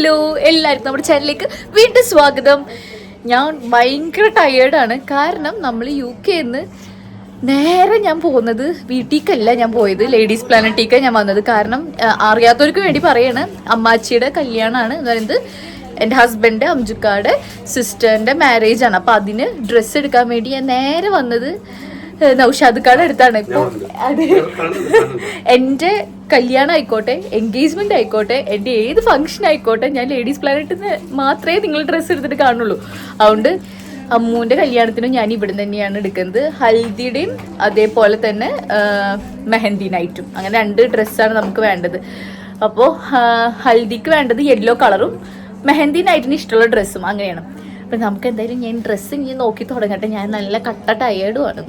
Hello എല്ലാവർക്കും നമ്മുടെ ചാനലിലേക്ക് വീണ്ടും സ്വാഗതം. ഞാൻ ഭയങ്കര ടയേർഡാണ് കാരണം നമ്മൾ യു കെന്ന് നേരെ ഞാൻ പോകുന്നത് വീട്ടിലേക്കല്ല ഞാൻ പോയത്. ലേഡീസ് പ്ലാനറ്റിക്കാണ് ഞാൻ വന്നത്. കാരണം അറിയാത്തവർക്ക് വേണ്ടി പറയാണ്. അമ്മാച്ചിയുടെ കല്യാണമാണ് എന്ന് പറയുന്നത്. എന്റെ ഹസ്ബൻഡ് അംജുക്കാടെ സിസ്റ്ററിന്റെ മാരേജ് ആണ്. അപ്പോൾ അതിന് ഡ്രസ്സ് എടുക്കാൻ വേണ്ടി ഞാൻ നേരെ വന്നത് നൗഷാദ് കാട് അടുത്താണ്. ഇപ്പോൾ അത്. എന്റെ കല്യാണം ആയിക്കോട്ടെ എൻഗേജ്മെന്റ് ആയിക്കോട്ടെ എന്റെ ഏത് ഫംഗ്ഷൻ ആയിക്കോട്ടെ ഞാൻ ലേഡീസ് പ്ലാനറ്റിൽ നിന്ന് മാത്രമേ നിങ്ങൾ ഡ്രസ്സ് എടുത്തിട്ട് കാണുള്ളൂ. അതുകൊണ്ട് അമ്മൂന്റെ കല്യാണത്തിനും ഞാൻ ഇവിടെ തന്നെയാണ് എടുക്കുന്നത്. ഹൽദിയുടെയും അതേപോലെ തന്നെ മെഹന്തി നൈറ്റും അങ്ങനെ രണ്ട് ഡ്രസ്സാണ് നമുക്ക് വേണ്ടത്. അപ്പോൾ ഹൽദിക്ക് വേണ്ടത് യെല്ലോ കളറും മെഹന്തി നൈറ്റിന് ഇഷ്ടമുള്ള ഡ്രസ്സും അങ്ങനെയാണ്. അപ്പം നമുക്ക് എന്തായാലും ഞാൻ ഡ്രസ്സ് ഇനി നോക്കി തുടങ്ങട്ടെ. ഞാൻ നല്ല കട്ട ടയേർഡുമാണ്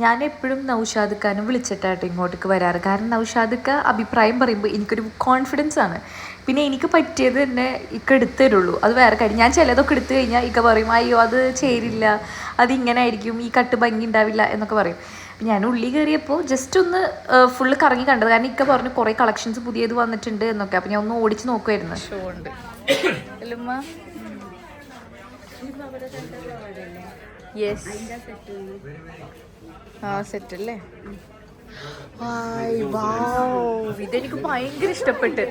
ഞാൻ എപ്പോഴും നൗഷാദ് ഖാനെ വിളിച്ചിട്ടാട്ടോ ഇങ്ങോട്ടേക്ക് വരാറ്. കാരണം നൗഷാദുക്ക അഭിപ്രായം പറയുമ്പോൾ എനിക്കൊരു കോൺഫിഡൻസ് ആണ്. പിന്നെ എനിക്ക് പറ്റിയത് തന്നെ ഇക്ക എടുത്തു തരുള്ളൂ അത് വേറെ കാര്യം. ഞാൻ ചിലതൊക്കെ എടുത്തു കഴിഞ്ഞാൽ ഇക്ക പറയും അയ്യോ അത് ചേരില്ല. അത് ഇങ്ങനെ ആയിരിക്കും. ഈ കട്ട് ഭംഗി ഉണ്ടാവില്ല എന്നൊക്കെ പറയും. അപ്പം ഞാൻ ഉള്ളി കയറിയപ്പോൾ ജസ്റ്റ് ഒന്ന് ഫുള്ള് കറങ്ങി കണ്ടത്. കാരണം ഇക്ക പറഞ്ഞു കുറേ കളക്ഷൻസ് പുതിയത് വന്നിട്ടുണ്ട് എന്നൊക്കെ. അപ്പം ഞാൻ ഒന്ന് ഓടിച്ച് നോക്കുമായിരുന്നു ഷോ ഉണ്ട്. യെസ് ആ സെറ്റ് അല്ലേ ഇതെനിക്ക് ഭയങ്കര ഇഷ്ടപ്പെട്ട്.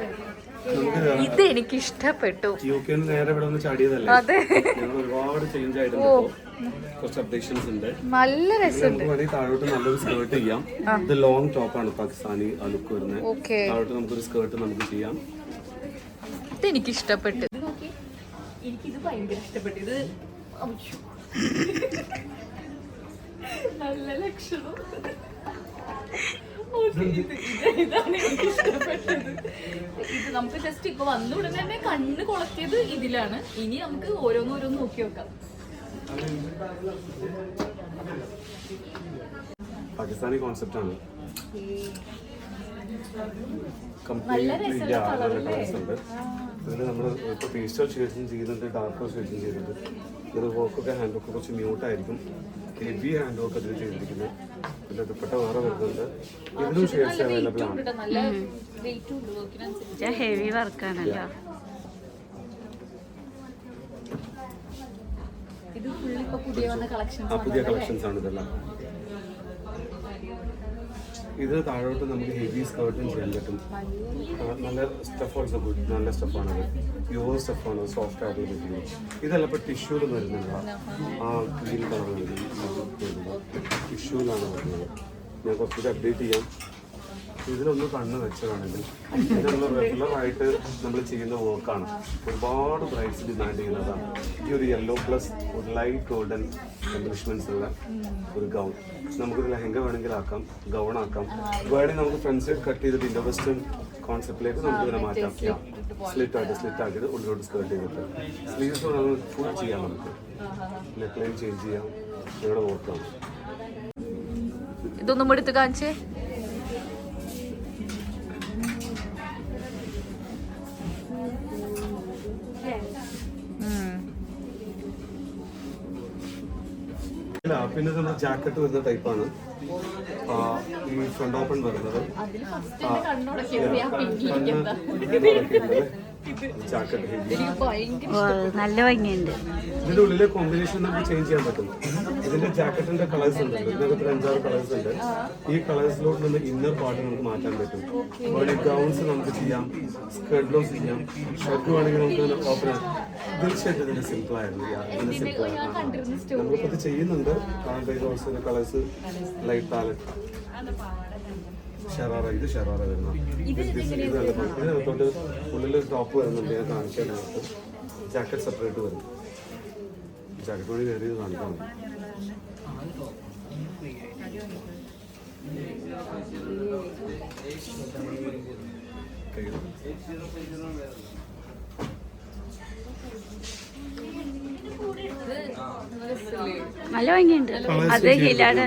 ഇത് എനിക്ക് ഇഷ്ടപ്പെട്ടു. അതെ. നല്ല രസമുണ്ട്. താഴോട്ട് നല്ലൊരു സ്കേർട്ട് ചെയ്യാം. ഇത് ലോങ് ടോപ്പ് ആണ് പാകിസ്ഥാനി ലുക്ക് വരുന്നത്. ഓക്കെ. താഴോട്ട് നമുക്കൊരു സ്കേർട്ട് നമുക്ക് ചെയ്യാം. ഇത് എനിക്ക് ഇഷ്ടപ്പെട്ടു. എനിക്കിത് ഭയങ്കര ഇഷ്ടപ്പെട്ടു. ഇത്. നല്ല ലക്ഷണം. ഇത് ഇത് ഇതാണ് എനിക്ക് ഇഷ്ടപ്പെട്ടത്. ഇത് നമുക്ക് ജസ്റ്റ് ഇപ്പൊ വന്ന ഉടനെ തന്നെ കണ്ണ് കൊളത്തിയത് ഇതിലാണ്. ഇനി നമുക്ക് ഓരോന്ന് ഓരോന്ന് നോക്കി നോക്കാം പാകിസ്ഥാനി കോൺസെപ്റ്റ് ആണ്. നല്ല കംപ്ലീറ്റ്ലി ഇതിൽ നമ്മൾ ഇപ്പോൾ പേസ്റ്റൽ ഷെയ്ഡ്സും ചെയ്യുന്നുണ്ട് ഡാർക്ക് ഷെയ്ഡ്സും ചെയ്യുന്നുണ്ട്. ഇത് വർക്കൊക്കെ ഹാൻഡ് വർക്ക് കുറച്ച് മ്യൂട്ടായിരിക്കും ഹെവി ഹാൻഡ് വർക്ക് അതിൽ ചെയ്തിരിക്കുന്നത്. ഇതിൽ ദുപ്പട്ട വേറെ വരുന്നുണ്ട്. ഇതിലും ഷെയ്ഡ്സ് അവൈലബിൾ ആണ് ഹെവി വർക്കാണല്ലോ ഇത് ഫുൾ ഇപ്പൊ പുതിയ വന്ന കളക്ഷൻസ് ആ പുതിയ കളക്ഷൻസ് ആണ് ഇതെല്ലാം ഇത് താഴോട്ട് നമുക്ക് ഹെവി സ്കേർട്ടും ചെയ്യാൻ പറ്റും. നല്ല സ്റ്റഫ് ഓൾസോ ഗുഡ് നല്ല സ്റ്റഫാണ് അത് പ്യൂർ സ്റ്റഫാണ് സോഫ്റ്റ് ആയിട്ടുള്ള മെറ്റീരിയൽ ഇതെല്ലാം ഇപ്പോൾ ടിഷ്യൂൽ വരുന്നില്ല ആ ഗ്രീൻ കളർ ടിഷ്യൂലാണ് വരുന്നത്. ഞാൻ കുറച്ചുകൂടി അപ്ഡേറ്റ് ചെയ്യാം. ഇതിലൊന്ന് കണ്ണ് വെച്ചതാണെങ്കിൽ ഇതിനുള്ള റെഗുലറായിട്ട് റെഗുലർ ആയിട്ട് നമ്മൾ ചെയ്യുന്ന വർക്കാണ് ഒരുപാട് പ്രൈസ് ഡിമാൻഡ് ചെയ്യുന്നതാണ്. ഈ ഒരു യെല്ലോ പ്ലസ് ഒരു ലൈറ്റ് ഗോൾഡൻ എംബ്ലിഷ്മെന്റ്സ് ഉള്ള ഒരു ഗൗൺ നമുക്കൊരു ലഹങ്ക വേണമെങ്കിൽ ആക്കാം ഗൗൺ ആക്കാം. വേണമെങ്കിൽ നമുക്ക് ഫ്രണ്ട് സൈഡ് കട്ട് ചെയ്തിട്ട് ഇൻഡോ വെസ്റ്റേൺ കോൺസെപ്റ്റിലേക്ക് നമുക്ക് ഇതിനെ മാറ്റാം. സ്ലിറ്റ് ആയിട്ട് സ്ലിറ്റ് ആക്കിയത് ഉള്ളിലോട്ട് സ്കേർട്ട് ചെയ്തിട്ട്. സ്ലീവ്സ് ഫുൾ ചെയ്യാം നമുക്ക്. നെക്ക് ലൈൻ ചേഞ്ച് ചെയ്യാം ഇവിടെ വർക്കാണ് ഇതൊന്നും എടുത്ത് കാണിച്ചേ? പിന്നെ നമ്മൾ ജാക്കറ്റ് വരുന്ന ടൈപ്പാണ്. ഈ ഫ്രണ്ട് ഓപ്പൺ വരുന്നത്. ജാക്കറ്റ് നല്ല ഭംഗിയുണ്ട്. ഇതിന്റെ ഉള്ളിലെ കോമ്പിനേഷൻ നമുക്ക് ചേഞ്ച് ചെയ്യാൻ പറ്റും. ഇതിന്റെ ജാക്കറ്റിന്റെ കളേഴ്സ് ഉണ്ട്. ഇതിനകത്ത് അഞ്ചാറ് കളേഴ്സ് ഉണ്ട്. ഈ കളേഴ്സിലോട്ട് നിന്ന് ഇന്നർ പാർട്ട് നമുക്ക് മാറ്റാൻ പറ്റും. അതുപോലെ ഗൗൺസ് നമുക്ക് ചെയ്യാം സ്കേർട്ട് ബ്ലൗസ് ചെയ്യാം. ഷർട്ട് വേണമെങ്കിൽ നമുക്ക് ഓപ്പൺ തീർച്ചയായിട്ടും ഇതിന്റെ ഇതിന് സിമ്പിൾ ആയിരുന്നു. Yeah, ഇതിന് സിമ്പിൾ ആയിരുന്നു നമ്മളിപ്പോൾ ഇത് ചെയ്യുന്നുണ്ട്. കാണുമ്പോൾ കളേഴ്സ് ലൈറ്റ് പാലറ്റ് ഷെറാറ ഇത് ഷെറാറ വരുന്ന. ഇത് നല്ല ഭംഗി. ഇതിനകത്തോട്ട് ഉള്ളിൽ ടോപ്പ് വരുന്നുണ്ട്. ഞാൻ കാണിക്കാൻ ജാക്കറ്റ് സെപ്പറേറ്റ് വരും. ജാക്കറ്റ് വഴി കയറി ഇത് കാണിക്കാൻ. നല്ല ഭംഗിയുണ്ട്. അത് ഹിലാടെ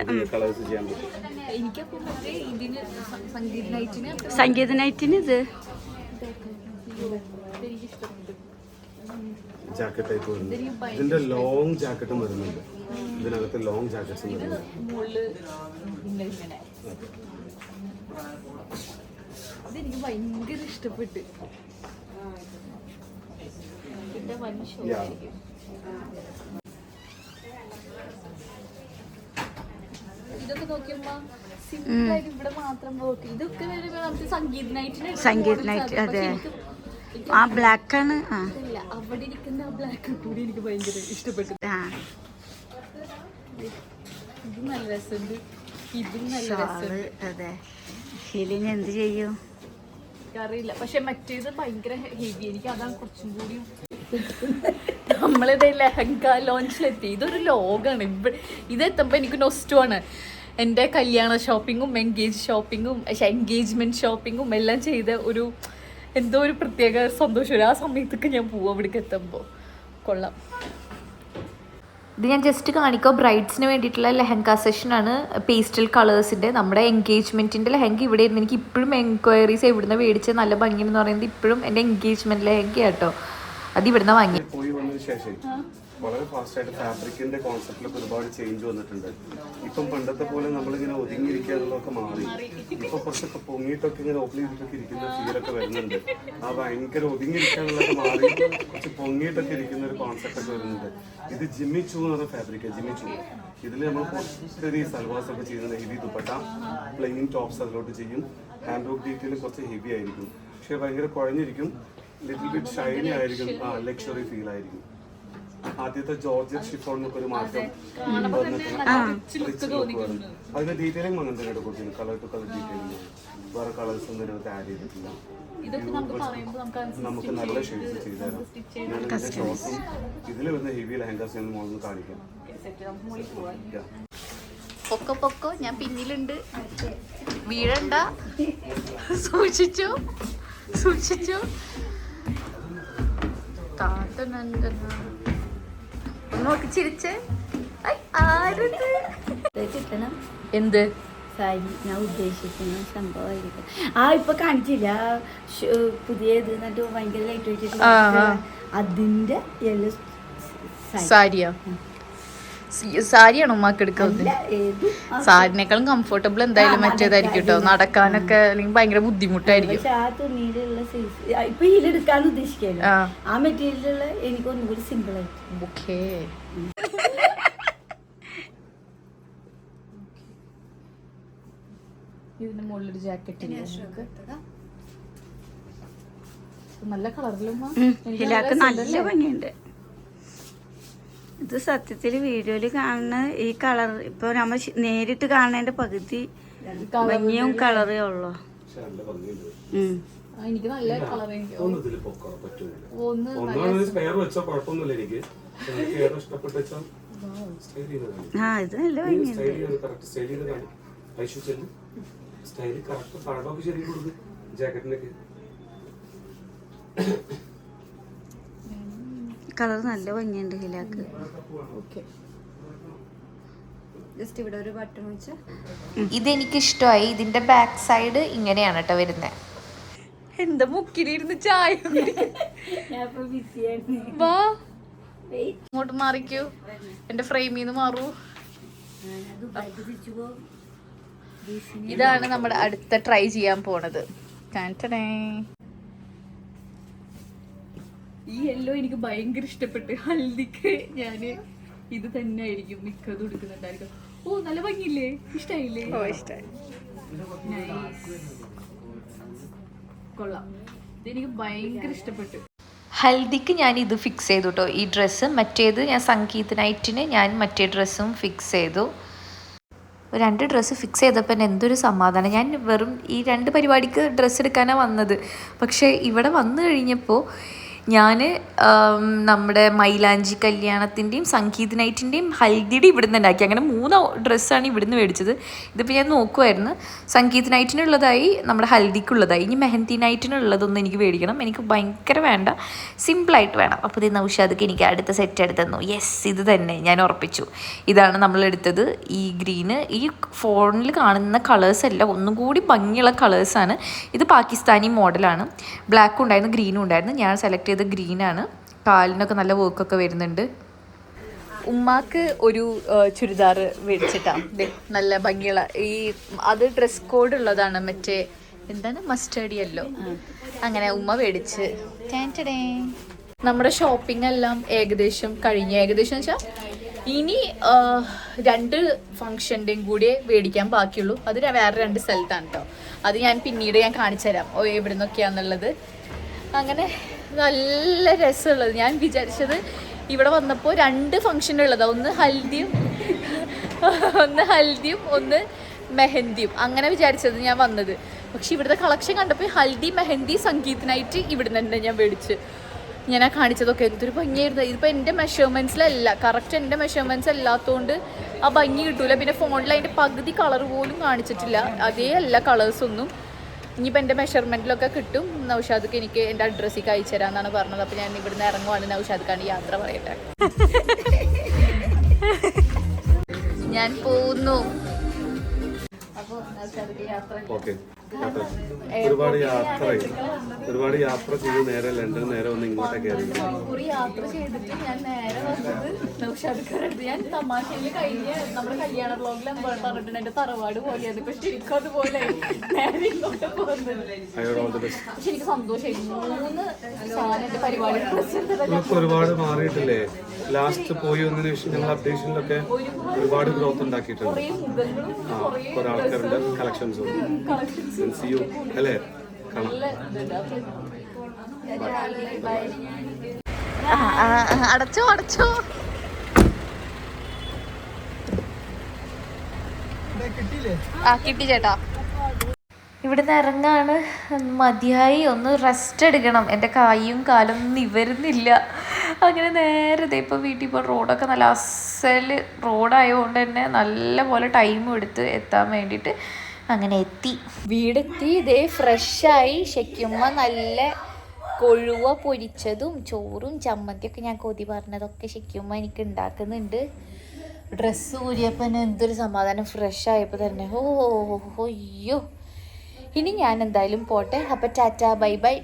സ- സംഗീത നൈറ്റിന് ഇത്? ജാക്കറ്റ് ടൈപ്പ് വരുന്നത് ഇതിന്റെ ലോങ് ജാക്കറ്റും വരുന്നുണ്ട്. ഇതിനകത്ത് ലോങ് ജാക്കറ്റ്സ് ഇതെനിക്ക് ഭയങ്കര ഇഷ്ടപ്പെട്ട്. ഇതൊക്കെ നോക്കിയപ്പോ സിമ്പിൾ ആയിട്ട് ഇവിടെ മാത്രം വർക്ക് ഇതൊക്കെ വരുമ്പോ നമുക്ക് സംഗീത് നൈറ്റിന് സംഗീത് നൈറ്റ് അതെ. ആ ബ്ലാക്ക് ആണ്. ഇല്ല അവിടെ ഇരിക്കുന്ന ആ ബ്ലാക്ക് കൂടി എനിക്ക് ഭയങ്കര ഇഷ്ടപ്പെട്ടു. ആ. ഇത് നല്ല രസമുണ്ട്. ഇതും നല്ല ഷാൾ രസമുണ്ട്. അതെ. ഷീലിന് എന്ത് ചെയ്യും? അറിയില്ല പക്ഷെ മറ്റേത് ഭയങ്കര ഹെവി എനിക്ക് അതാണ് കുറച്ചും കൂടി നമ്മളിത് ലെഹങ്ക ലോഞ്ചിലെത്തി. ഇതൊരു ലോകാണ്. ഇവിടെ ഇതെത്തുമ്പോൾ എനിക്ക് നൊസ്റ്റുമാണ് എന്റെ കല്യാണ ഷോപ്പിങ്ങും എൻഗേജ് ഷോപ്പിങ്ങും എൻഗേജ്മെന്റ് ഷോപ്പിങ്ങും എല്ലാം ചെയ്ത ഒരു എന്തോ ഒരു പ്രത്യേക സന്തോഷം ആ സമയത്തൊക്കെ ഞാൻ പോവും അവിടേക്ക് എത്തുമ്പോൾ കൊള്ളാം. ഇത് ഞാൻ ജസ്റ്റ് കാണിക്കാം. ബ്രൈഡ്സിന് വേണ്ടിയിട്ടുള്ള ലെഹങ്ക സെഷനാണ് പേസ്റ്റൽ കളേഴ്സിന്റെ നമ്മുടെ എൻഗേജ്മെന്റിന്റെ ലെഹങ്ക ഇവിടെ ഇരുന്ന് എനിക്ക് ഇപ്പോഴും എൻക്വയറീസ് എവിടുന്ന് മേടിച്ച് നല്ല ഭംഗിയെന്ന് പറയുന്നത് ഇപ്പോഴും എന്റെ എൻഗേജ്മെന്റ് ലെഹങ്ക കേട്ടോ അത് ഇവിടുന്ന് വാങ്ങി. വളരെ ഫാസ്റ്റായിട്ട് ഫാബ്രിക്കിന്റെ കോൺസെപ്റ്റിലൊക്കെ ഒരുപാട് ചേഞ്ച് വന്നിട്ടുണ്ട്. ഇപ്പം പണ്ടത്തെ പോലെ നമ്മളിങ്ങനെ ഒതുങ്ങിയിരിക്കുക എന്നുള്ളതൊക്കെ മാറി. ഇപ്പൊ കുറച്ചൊക്കെ പൊങ്ങിയിട്ടൊക്കെ ഇങ്ങനെ ഓപ്പൺ ചെയ്തിട്ടൊക്കെ ഇരിക്കുന്ന ഫീലൊക്കെ വരുന്നുണ്ട്. ആ ഭയങ്കര ഒതുങ്ങിയിരിക്കാനുള്ളതൊക്കെ മാറി. കുറച്ച് പൊങ്ങിയിട്ടൊക്കെ ഇരിക്കുന്ന ഒരു കോൺസെപ്റ്റ് ഒക്കെ വരുന്നുണ്ട്. ഇത് ജിമ്മി ചൂ എന്ന് പറഞ്ഞ ഫാബ്രിക് ജിമ്മി ചൂ. ഇതിൽ നമ്മൾ ഒത്തിരി സൽവാസ് ഒക്കെ ചെയ്യുന്ന ഹെവി ദുപ്പട്ട പ്ലെയിൻ ടോപ്സ് അതിലോട്ട് ചെയ്യും. ഹാൻഡ് വർക്ക് ഡീറ്റെയിൽ കുറച്ച് ഹെവി ആയിരിക്കും. പക്ഷെ ഭയങ്കര കുഴഞ്ഞിരിക്കും ലിറ്റിൽ ബിറ്റ് ഷൈനി ആയിരിക്കും. ആ ലക്ഷറി ഫീൽ ആയിരിക്കും. ആദ്യത്തെ ജോർജ് ഷിഫോൺ എന്നൊക്കെ ഒരു മാറ്റം. അതിന്റെ ഡീറ്റെയിലിംഗ് അങ്ങനെ തന്നെ കൊടുക്കുന്നു കളർ ടു കളർ ഡീറ്റെയിലിംഗ് വേറെ കളേഴ്സ് ഒന്നും ഇതിനകത്ത് ആഡ് ചെയ്തിട്ടില്ല. നമുക്ക് നല്ല ഷെയ്ഡ്സ് ചെയ്തുതരാം ഞാൻ ഇതിന്റെ ഷോർട്ടും ഇതിൽ വരുന്ന ഹെവി ലഹങ്കാസ് ഞാൻ മോളിൽ കാണിക്കാം. പൊക്കോ പൊക്കോ ഞാൻ പിന്നിലുണ്ട്. വീഴണ്ട. സൂക്ഷിച്ചു. സൂക്ഷിച്ചു. താത്തനന്തന. നോക്കി ചിരിച്ചേ? കിട്ടണം. എന്ത്? സാരി ഞാൻ ഉദ്ദേശിക്കുന്ന സംഭവമായിരിക്കും. ആ ഇപ്പൊ കാണിച്ചില്ല. പുതിയ ഇത് എന്നിട്ട് ഭയങ്കര ലൈറ്റ് വെച്ചിട്ട്. അതിന്റെ യെല്ലോ സാരിയോ? സാരിയാണോ ഉമ്മാക്ക് എടുക്കുന്നത്. സാരിനേക്കാളും കംഫർട്ടബിൾ എന്തായാലും മറ്റേതായിരിക്കും കേട്ടോ. നടക്കാനൊക്കെ അല്ലെങ്കിൽ ഭയങ്കര ബുദ്ധിമുട്ടായിരിക്കും. ആ മെറ്റീരിയലുള്ള എനിക്ക് സിമ്പിൾ ആയിട്ട്. ഓക്കേ. ഇതിന്റെ മുകളിലൊരു ജാക്കറ്റ് നല്ല കളറിലും നല്ല ഭംഗിയുണ്ട്. ഇത് സത്യത്തിൽ വീഡിയോയിൽ കാണുന്ന ഈ കളർ ഇപ്പൊ നമ്മൾ നേരിട്ട് കാണുന്നതിന്റെ പകുതി ഭംഗിയും കളറേ ഉള്ളു. ജാക്കറ്റിനൊക്കെ. എനിക്ക് നല്ല കളർ ആ ഇത് നല്ല ഭംഗിയുണ്ട്. സ്റ്റൈൽ കളർ നല്ല ഭംഗിയുണ്ട് ഹിലാക്ക്. ഓക്കെ. ജസ്റ്റ് ഇവിടെ ഒരു ബട്ടൺ വെച്ച്. ഇതെനിക്ക് ഇഷ്ടമായി ഇതിന്റെ ബാക്ക് സൈഡ് ഇങ്ങനെയാണ് കേട്ടോ വരുന്നത് എന്താ മുക്കിലിരുന്ന് ചായ ഞാൻ ഇപ്പൊ ബിസിയാണ് വാ. ഇങ്ങോട്ട് മാറിക്കൂ. എന്റെ ഫ്രെയിമിൽ നിന്ന് മാറൂ. ഇതാണ് നമ്മുടെ അടുത്ത ട്രൈ ചെയ്യാൻ പോണത്. ടാൻടടേ. ഈ യെല്ലോ എനിക്ക് ഭയങ്കര ഇഷ്ടപ്പെട്ട് ഹൽദിക്ക് ഞാൻ ഇത് തന്നെ ആയിരിക്കും മിക്കതും എടുക്കുന്നുണ്ടായിരിക്കും. ഓ നല്ല ഭംഗിയില്ലേ? ഇഷ്ടായില്ലേ? ഓ ഇഷ്ടായി. കൊള്ളാം. ഇതെനിക്ക് ഭയങ്കര ഇഷ്ടപ്പെട്ടു. ഹൽദിക്ക് ഞാൻ ഇത് ഫിക്സ് ചെയ്തു കേട്ടോ ഈ ഡ്രസ്സ് മറ്റേത് ഞാൻ സംഗീത് നൈറ്റിന് ഞാൻ മറ്റേ ഡ്രസ്സും ഫിക്സ് ചെയ്തു. രണ്ട് ഡ്രസ്സ് ഫിക്സ് ചെയ്തപ്പോൾ തന്നെ എന്തൊരു സമാധാനം. ഞാൻ വെറും ഈ രണ്ട് പരിപാടിക്ക് ഡ്രസ്സ് എടുക്കാനാണ് വന്നത്. പക്ഷേ ഇവിടെ വന്നു കഴിഞ്ഞപ്പോൾ ഞാൻ നമ്മുടെ മൈലാഞ്ചി കല്യാണത്തിന്റെയും സംഗീത് നൈറ്റിന്റെയും ഹൽദിയുടെ ഇവിടുന്ന് ഉണ്ടാക്കി. അങ്ങനെ മൂന്ന് ഡ്രസ്സാണ് ഇവിടുന്ന് മേടിച്ചത്. ഇതിപ്പോൾ ഞാൻ നോക്കുമായിരുന്നു സംഗീത് നൈറ്റിനുള്ളതായി നമ്മുടെ ഹൽദിക്കുള്ളതായി. ഇനി മെഹന്തി നൈറ്റിനുള്ളതൊന്നും എനിക്ക് മേടിക്കണം. എനിക്ക് ഭയങ്കര വേണ്ട. സിമ്പിളായിട്ട് വേണം. അപ്പോൾ ഇത് നൗഷാദക്ക് എനിക്ക് അടുത്ത സെറ്റ് എടുത്തു യെസ് ഇത് തന്നെ. ഞാൻ ഉറപ്പിച്ചു. ഇതാണ് നമ്മളെടുത്തത് ഈ ഗ്രീന്. ഈ ഫോണിൽ കാണുന്ന കളേഴ്സ് അല്ല ഒന്നും കൂടി ഭംഗിയുള്ള കളേഴ്സാണ് ഇത് പാകിസ്ഥാനി മോഡലാണ് ബ്ലാക്കും ഉണ്ടായിരുന്നു ഗ്രീനും ഉണ്ടായിരുന്നു. ഞാൻ സെലക്ട് ചെയ്ത ആണ് കാലിനൊക്കെ നല്ല വർക്കൊക്കെ വരുന്നുണ്ട്. ഉമ്മാക്ക് ഒരു ചുരിദാർ മേടിച്ചിട്ടാ. നല്ല ഭംഗിയുള്ള ഈ അത് ഡ്രസ് കോഡ് ഉള്ളതാണ് മറ്റേ എന്താണ്? മസ്റ്റേർഡ് യെല്ലോ അങ്ങനെ ഉമ്മ മേടിച്ച്. നമ്മുടെ ഷോപ്പിംഗ് എല്ലാം ഏകദേശം കഴിഞ്ഞു. ഏകദേശം വെച്ചാൽ ഇനി രണ്ട് ഫംഗ്ഷന്റെയും കൂടി മേടിക്കാൻ ബാക്കിയുള്ളൂ. അത് വേറെ രണ്ട് സ്ഥലത്താണ് കേട്ടോ അത് ഞാൻ പിന്നീട് ഞാൻ കാണിച്ചു തരാം ഓ എവിടെ നിന്നൊക്കെയാന്നുള്ളത് അങ്ങനെ നല്ല രസമുള്ളത്. ഞാൻ വിചാരിച്ചത് ഇവിടെ വന്നപ്പോൾ രണ്ട് ഫംഗ്ഷൻ ഉള്ളതാണ് ഒന്ന് ഹൽദിയും ഒന്ന് ഹൽദിയും ഒന്ന് മെഹന്തിയും. അങ്ങനെ വിചാരിച്ചത് ഞാൻ വന്നത്. പക്ഷെ ഇവിടുത്തെ കളക്ഷൻ കണ്ടപ്പോൾ ഹൽദി മെഹന്തി സംഗീതനായിട്ട് ഇവിടുന്ന് തന്നെ ഞാൻ മേടിച്ച് ഞാൻ ആ കാണിച്ചതൊക്കെ. എന്തൊരു ഭംഗിയായിരുന്നു. ഇതിപ്പോൾ എന്റെ മെഷർമെന്റ്സിലല്ല കറക്റ്റ് എന്റെ മെഷർമെന്റ്സ് അല്ലാത്തതുകൊണ്ട് ആ ഭംഗി കിട്ടൂല. പിന്നെ ഫോണിൽ അതിന്റെ പകുതി കളർ പോലും കാണിച്ചിട്ടില്ല. അതേ അല്ല കളേഴ്സൊന്നും ഇനിയിപ്പോൾ എന്റെ മെഷർമെന്റിലൊക്കെ കിട്ടും. നൗഷാദ്ക്ക് എനിക്ക് എന്റെ അഡ്രസ്സിൽ അയച്ചു തരാമെന്നാണ് പറഞ്ഞത്. അപ്പോൾ ഞാൻ ഇവിടുന്ന് ഇറങ്ങുവാണ് നൗഷാദ്ക്കാണ് യാത്ര പറയട്ടെ. ഞാൻ പോകുന്നു. അപ്പോൾ നൗഷാദ്ക്ക് യാത്ര ഒരുപാട് യാത്ര ഒരുപാട് യാത്ര ചെയ്ത്. നേരെ ലണ്ടൻ നേരെ ഒന്ന് ഇങ്ങോട്ടേ കയറി കുറി യാത്ര ചെയ്തിട്ട് ഞാൻ നേരെ വന്നത് ഞാൻ തമാശയിൽ കഴിഞ്ഞ നമ്മുടെ കല്യാണ ബ്ലോഗിൽ പറഞ്ഞിട്ടുണ്ട്. എന്റെ തറവാട് പോലെയാണ് പക്ഷെ ശരിക്കും അതുപോലെ നേരെ ഇങ്ങോട്ട് പോകുന്നത് ശരിക്കും സന്തോഷമായി മൂന്ന് സാധനം എന്റെ പരിപാടി ഡ്രസ്സ് നമുക്ക് ഒരുപാട് മാറിയിട്ടില്ലേ? ലാസ്റ്റ് പോയി വന്നതിന് ശേഷം ഞങ്ങൾ അപ്ഡേഷനിലൊക്കെ ഒരുപാട് ഗ്രോത്ത് ഉണ്ടാക്കിയിട്ടുണ്ട്. കുറെ ആൾക്കാരുടെ കളക്ഷൻസ് കളക്ഷൻസ് യു അല്ലേ? അടച്ചോ അടച്ചോ. ആ കിട്ടി ചേട്ടാ. ഇവിടുന്ന് ഇറങ്ങാണ്. മതിയായി ഒന്ന് റെസ്റ്റ് എടുക്കണം. എന്റെ കായും കാലും നിവരുന്നില്ല. അങ്ങനെ നേരെ ഇപ്പോൾ വീട്ടിൽ ഇപ്പോൾ റോഡൊക്കെ നല്ല അസൽ റോഡായതുകൊണ്ട് തന്നെ നല്ല പോലെ ടൈം എടുത്ത് എത്താൻ വേണ്ടിയിട്ട് അങ്ങനെ എത്തി. വീടെത്തി ഇതേ ഫ്രഷായി ശരിക്കുമ്പ നല്ല കൊഴുവ പൊരിച്ചതും ചോറും ചമ്മന്തിയൊക്കെ ഞാൻ കൊതി പറഞ്ഞതൊക്കെ ശരിക്കുമ്പ എനിക്ക് ഉണ്ടാക്കുന്നുണ്ട് ഡ്രസ്സ് ഊരിയപ്പോൾ എന്തൊരു സമാധാനം ഫ്രഷ് ആയപ്പോൾ തന്നെ ഓ അയ്യോ. ഇനി ഞാൻ എന്തായാലും പോട്ടെ. അപ്പം ടാറ്റ ബൈ ബൈ.